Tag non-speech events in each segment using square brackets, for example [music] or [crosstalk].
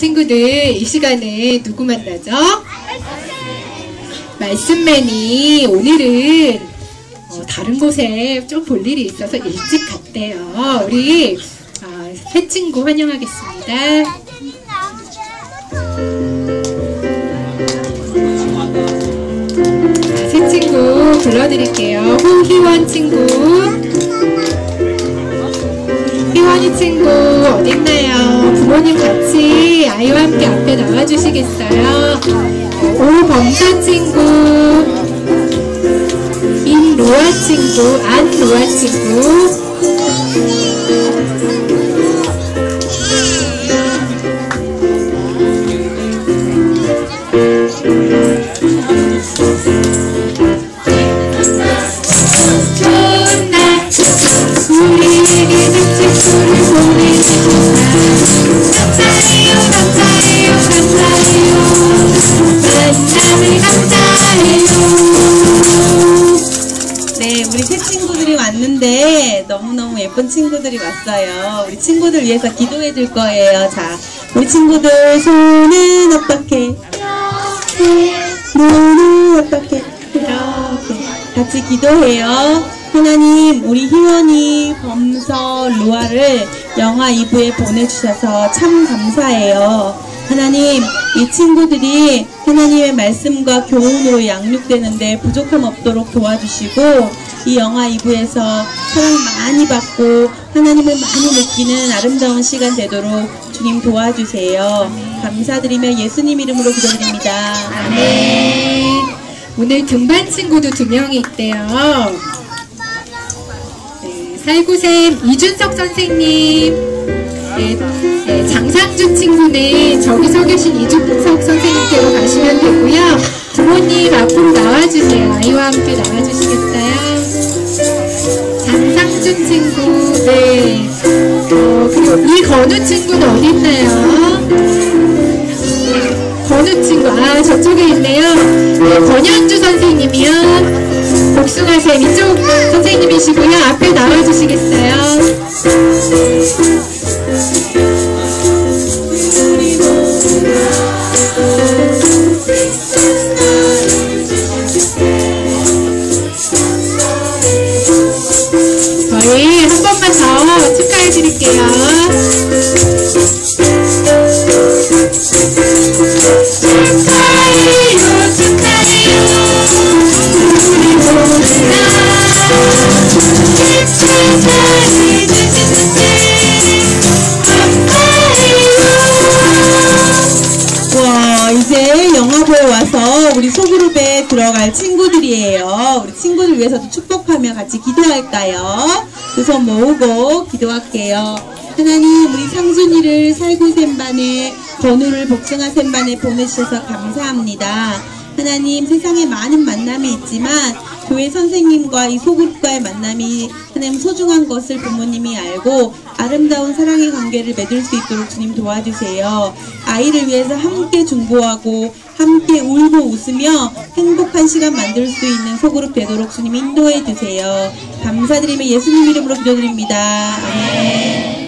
친구들 이 시간에 누구 만나죠? 말씀맨이 오늘은 어, 다른 곳에 좀 볼 일이 있어서 일찍 갔대요. 우리 어, 새 친구 환영하겠습니다. 자, 새 친구 불러드릴게요. 홍희원 친구. 친구 어딨나요? 부모님 같이 아이와 함께 앞에 나와주시겠어요? 오범사 친구, 임로아 친구, 안로아 친구, 왔어요. 우리 친구들 위해서 기도해 줄 거예요. 자, 우리 친구들 손은 어떻게? 눈은 어떻게? 이렇게 같이 기도해요. 하나님, 우리 희원이, 범서, 루아를 영화 2부에 보내주셔서 참 감사해요. 하나님, 이 친구들이 하나님의 말씀과 교훈으로 양육되는데 부족함 없도록 도와주시고, 이 영화 2부에서 사랑 많이 받고, 하나님을 많이 느끼는 아름다운 시간 되도록 주님 도와주세요. 감사드리며 예수님 이름으로 기도드립니다. 네. 오늘 등반 친구도 두 명이 있대요. 네, 살구샘 이준석 선생님, 네, 네, 장상준 친구는 저기 서 계신 이준석 선생님께로 가시면 되고요. 부모님 앞으로 나와주세요. 아이와 함께 나와주시겠어요? 장상준 친구, 네. 어, 그리고 이건우 친구는 어디 있나요? 건우 친구, 아, 저쪽에 있네요. 네, 권현주 선생님이요. 복숭아쌤, 이쪽 선생님이시고요. 앞에 나와주시겠어요? 저희 한 번만 더 축하해 드릴게요. 들어갈 친구들이에요. 우리 친구들 위해서도 축복하며 같이 기도할까요? 두 손 모으고 기도할게요. 하나님 우리 상준이를 살구 샘반에 건우를 복숭아 샘반에 보내주셔서 감사합니다. 하나님 세상에 많은 만남이 있지만 교회 선생님과 이 소그룹과의 만남이 하나님 소중한 것을 부모님이 알고 아름다운 사랑의 관계를 맺을 수 있도록 주님 도와주세요. 아이를 위해서 함께 중보하고 함께 울고 웃으며 행복한 시간 만들 수 있는 소그룹 되도록 주님 인도해 주세요. 감사드리며 예수님 이름으로 기도드립니다. 아멘.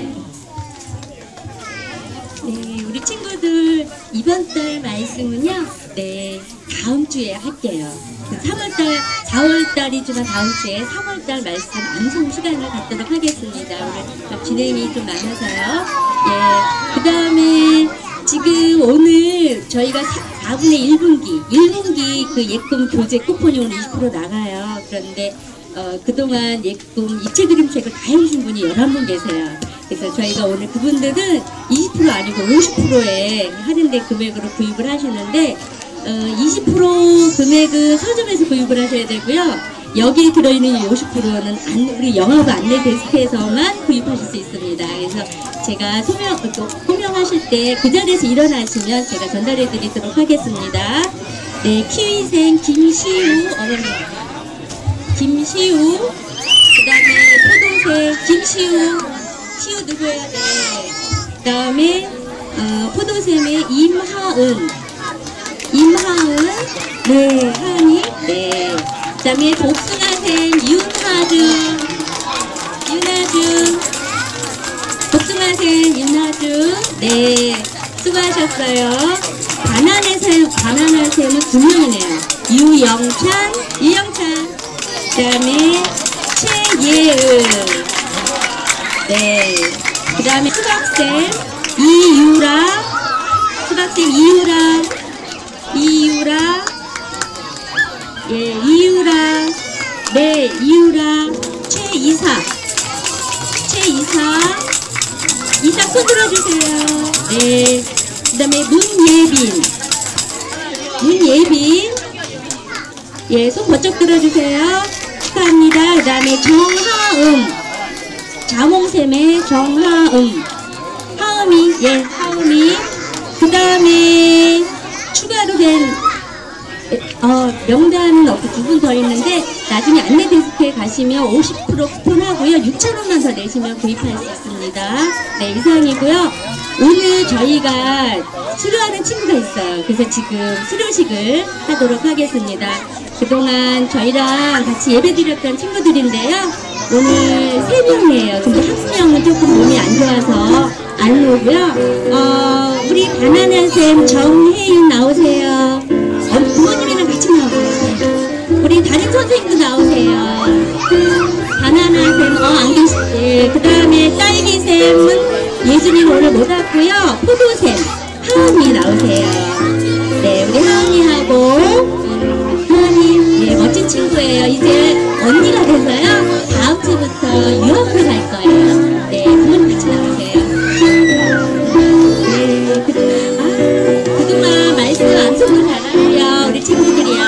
이번 달 말씀은요. 네, 다음 주에 할게요. 그 3월달, 4월달이지만 다음 주에 3월달 말씀 암송 시간을 갖도록 하겠습니다. 오늘 좀 진행이 좀 많아서요. 예, 그 다음에 지금 오늘 저희가 4분의 1분기, 1분기 그 예금 교재 쿠폰이 오늘 20% 나가요. 그런데 어, 그동안 예금 입체 그림책을 다 해주신 분이 11분 계세요. 그래서 저희가 오늘 그분들은 20% 아니고 50%의 할인된 금액으로 구입을 하시는데 어, 20% 금액은 서점에서 구입을 하셔야 되고요. 여기 들어있는 50%는 안, 우리 영화부 안내 데스크에서만 구입하실 수 있습니다. 그래서 제가 소명, 또 호명하실 때 그 자리에서 일어나시면 제가 전달해 드리도록 하겠습니다. 네, 키위생 김시우 어머니. 김시우, 그 다음에 포도새 김시우, 시우 누구야? 네. 그 다음에 어, 포도샘의 임하은, 임하은, 네, 하은이, 네. 그 다음에 복숭아샘 윤하준, 윤하준, 복숭아샘 윤하준, 네. 수고하셨어요. 가난의 샘, 가난한 샘은 두 명이네요. 유영찬, 유영찬. 그 다음에 다음에 수박쌤, 이유라. 수박쌤 이유라. 이유라. 예, 이유라. 네, 이유라. 최이사. 최이사. 이사 손 들어주세요. 네. 그 다음에 문예빈. 문예빈. 예, 손 번쩍 들어주세요. 축하합니다. 그 다음에 정하음. 자몽샘의 정하음. 하음이, 예, 하음이. 그 다음에 추가로 된 어, 명단은 없고 두 분 더 있는데 나중에 안내 데스크에 가시면 50% 쿠폰하고요. 6,000원만 더 내시면 구입할 수 있습니다. 네, 이상이고요. 오늘 저희가 수료하는 친구가 있어요. 그래서 지금 수료식을 하도록 하겠습니다. 그동안 저희랑 같이 예배드렸던 친구들인데요. 오늘 세 명이에요. 근데 한 명은 조금 몸이 안 좋아서 안 오고요. 어, 우리 가난한 쌤 정혜윤 나오세요. 어, 부모님이랑 같이 나오세요. 우리 담임 선생님도 나오세요. 바나나 쌤, 어, 안 계시지. 그 다음에 딸기 쌤은 예준이 오늘 못 왔고요. 포도 쌤, 하은이 나오세요. 네, 우리 하은이하고, 친구예요. 이제 언니가 돼서요. 다음 주부터 유학을 갈 거예요. 네, 부모님 같이 나오세요. 네, 그, 아, 그동안 말씀 암송도 잘하고요. 우리 친구들이요.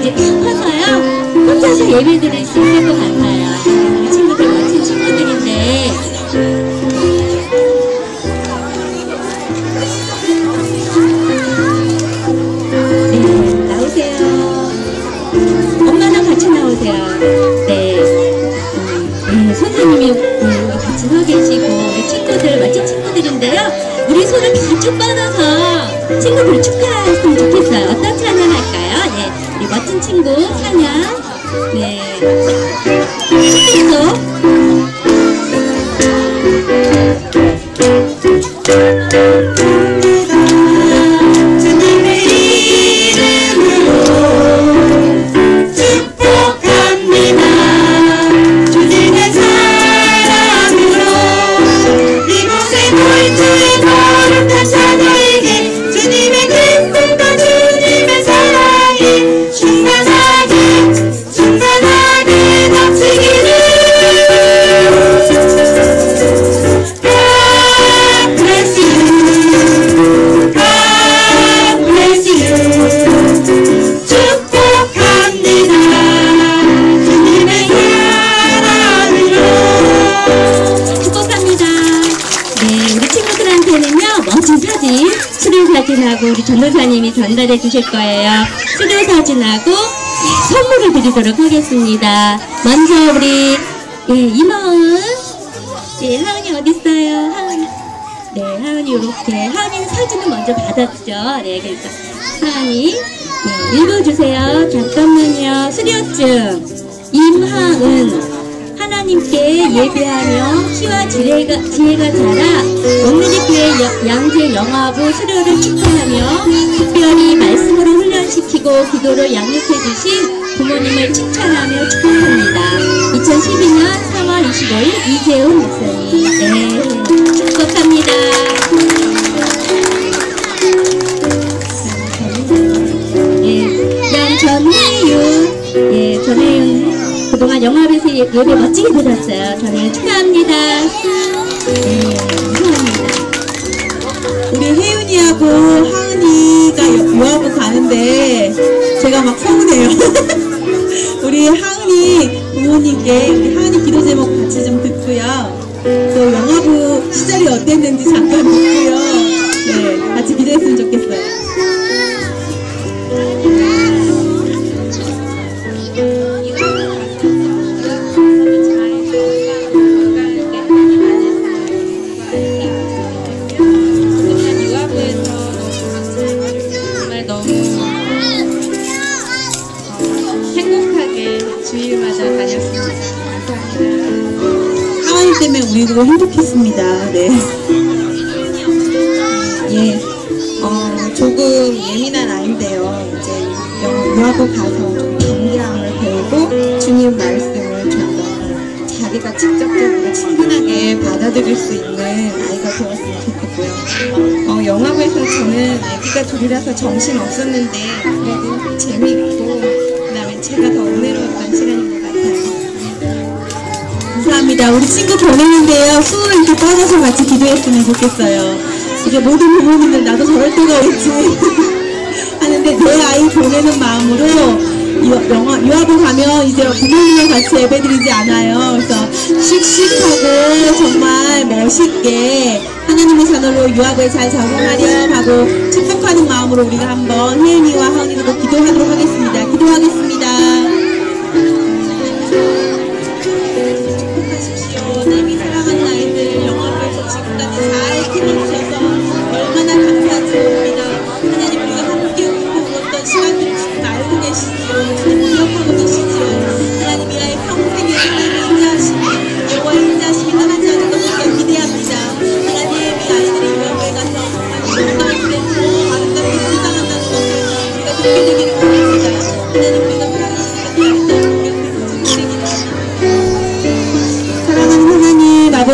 이제 다 커서요. 혼자서 예배 드릴 수 같아요. 친구들인데요. 우리 손을 바짝 뻗어서 친구들 축하했으면 좋겠어요. 어떤 찬양 할까요? 네, 우리 멋진 친구 찬양. 네. 축복도 전도사님이 전달해 주실 거예요. 수료 사진하고 네, 선물을 드리도록 하겠습니다. 먼저 우리, 예, 이마은. 예, 하은이 어딨어요? 하은이. 네, 하은이 이렇게. 하은이는 사진을 먼저 받았죠. 네, 그래서 하은이. 네, 읽어주세요. 잠깐만요. 수료증. 임하은. 하나님께 예배하며 키와 지혜가, 지혜가 자라 오늘리교회 양재 영화부 수료를 축하하며 특별히 말씀으로 훈련시키고 기도로 양육해 주신 부모님을 칭찬하며 축복합니다. 2012년 3월 25일 이재훈 목사님 네, 축복합니다. 그동안 영화에서 예- 예배 멋지게 드렸어요. 전혜윤 축하합니다. 예, 감사합니다. 우리 혜윤이하고 하은이가 여- 유학을 가는데 제가 막 서운해요. [laughs] 우리 하은이 부모님께 우리 하은이 기도 제목 같이 좀 듣고요. 또 영화부 시절이 어땠는지 잠깐 듣고요. 주일마다 다녔습니다. 하은이 때문에 우리도 행복했습니다. 네. 예, 어, 조금 예민한 아이인데요. 이제 영- 유학을 가서 좀 담대함을 배우고 주님 말씀을 좀 더 자기가 직접적으로 친근하게 받아들일 수 있는 아이가 되었으면 좋겠고요. 어, 영화부에서 저는 아기가 둘이라서 정신 없었는데 그래도 재미있고 그다음에 제가 더 은혜로웠 감사합니다. 우리 친구 보내는데요. 후 이렇게 빠져서 같이 기도했으면 좋겠어요. 이게 모든 부모님들 나도 저럴 때가 있지 [laughs] 하는데 내 아이 보내는 마음으로 유- 영화, 유학을 가면 이제 부모님과 같이 예배드리지 않아요. 그래서 씩씩하고 정말 멋있게 하나님의 자녀로 유학을 잘 적응하려 하고 축복하는 마음으로 우리가 한번 혜은이와 하은이도 기도하도록 하겠습니다. 기도하겠습니다.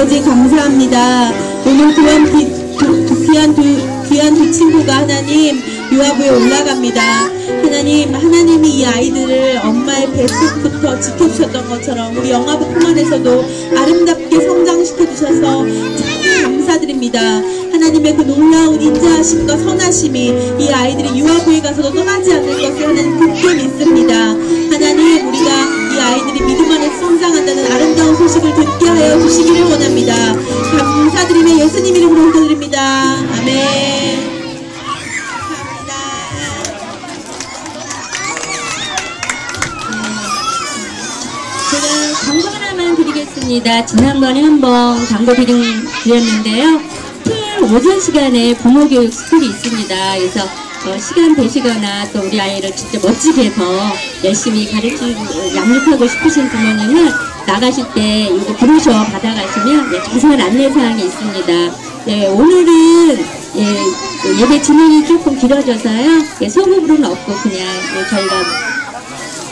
아버지 감사합니다. 오늘 귀한 귀한 두, 귀한 두 친구가 하나님 유아부에 올라갑니다. 하나님 하나님이 이 아이들을 엄마의 뱃속부터 지켜주셨던 것처럼 우리 영화부 풍만에서도 아름답게 성장시켜 주셔서 참 감사드립니다. 하나님의 그 놀라운 인자하심과 선하심이 이 아이들이 유아부에 가서도 떠나지 않을 것을 하나님 굳게 믿습니다. 하나님 우리가 이 아이들이 믿음 안에 성장한다는 아름다운 소식을 듣게 하여 주시기를 원합니다. 드리겠습니다. 지난번에 한번 광고 드린, 드렸는데요. 토요일 오전 시간에 부모 교육 스쿨이 있습니다. 그래서 어, 시간 되시거나 또 우리 아이를 진짜 멋지게 더 열심히 가르치고 양육하고 싶으신 부모님은 나가실 때 이거 브로셔 받아가시면 네, 자세한 안내사항이 있습니다. 네, 오늘은 예, 예배 진행이 조금 길어져서요. 예, 소급으로는 없고 그냥 예, 저희가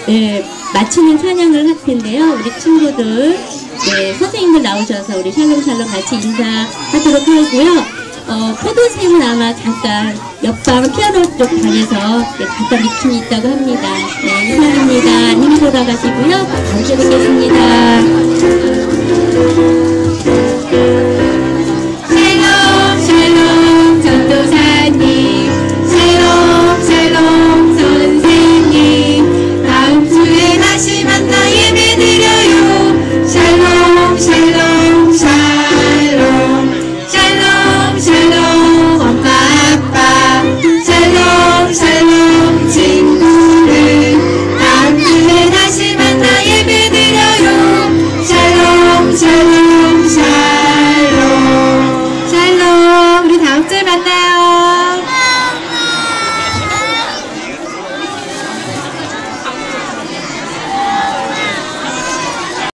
네, 마치는 찬양을 할 텐데요. 우리 친구들, 네, 선생님들 나오셔서 우리 샬롬샬롬 같이 인사하도록 하고요. 어, 포도쌤은 아마 잠깐 옆방 피아노 쪽 방에서 네, 잠깐 미팅이 있다고 합니다. 네, 이상입니다. 힘이 돌아가시고요. 다음 주에 뵙겠습니다.